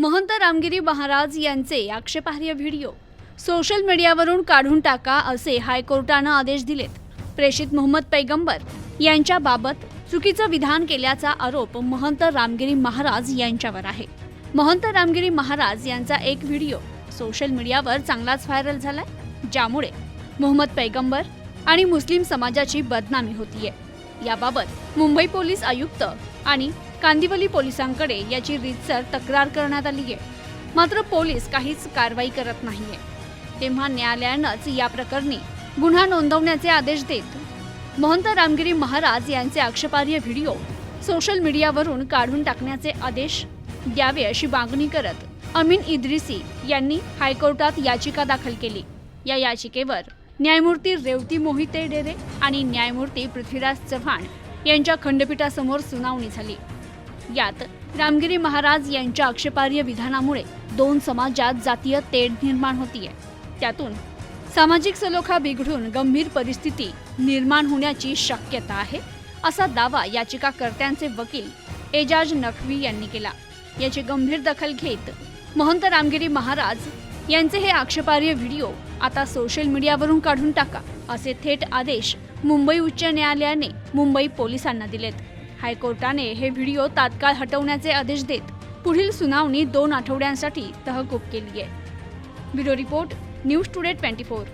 महंत रामगिरी महाराज यांचे आक्षेपार्ह व्हिडिओ. सोशल मीडियावरून काढून टाका असे हायकोर्टानं आदेश दिलेत. प्रेषित मोहम्मद पैगंबर यांच्याबाबत चुकीचं विधान केल्याचा आरोप महंत रामगिरी महाराज यांच्यावर आहे. महंत रामगिरी महाराज यांचा एक व्हिडिओ सोशल मीडियावर चांगलाच व्हायरल झालाय ज्यामुळे मोहम्मद पैगंबर आणि मुस्लिम समाजाची बदनामी होतीये. याबाबत मुंबई पोलीस आयुक्त आणि कांदिवली पोलिसांकडे याची रीतसर तक्रार करण्यात आली आहे. मात्र पोलीस काहीच कारवाई करत नाहीये. तेव्हा न्यायालयानंच या प्रकरणी गुन्हा नोंदवण्याचे आदेश देत महंत रामगिरी महाराज यांचे आक्षेपार्ह व्हिडिओ सोशल मीडियावरून काढून टाकण्याचे आदेश द्यावे अशी मागणी करत अमीन इद्रिसी यांनी हायकोर्टात याचिका दाखल केली. या याचिकेवर न्यायमूर्ती रेवती मोहिते डेरे आणि न्यायमूर्ती पृथ्वीराज चव्हाण यांच्या खंडपीठासमोर सुनावणी झाली. यात रामगिरी महाराज यांच्या आक्षेपार्ह विधानामुळे दोन समाजात जातीय तेढ निर्माण होतीये. त्यातून सामाजिक सलोखा बिघडून गंभीर परिस्थिती निर्माण होण्याची शक्यता आहे असा दावा याचिकाकर्त्यांचे वकील एजाज नखवी यांनी केला. याची गंभीर दखल घेत महंत रामगिरी महाराज यांचे हे आक्षेपार्ह व्हिडिओ आता सोशल मीडियावरून काढून टाका असे थेट आदेश मुंबई उच्च न्यायालयाने मुंबई पोलिसांना दिलेत. हायकोर्टाने हे व्हिडिओ तात्काळ हटवण्याचे आदेश देत पुढील सुनावणी दोन आठवड्यांसाठी तहकूब केली आहे bureau report news today twenty four.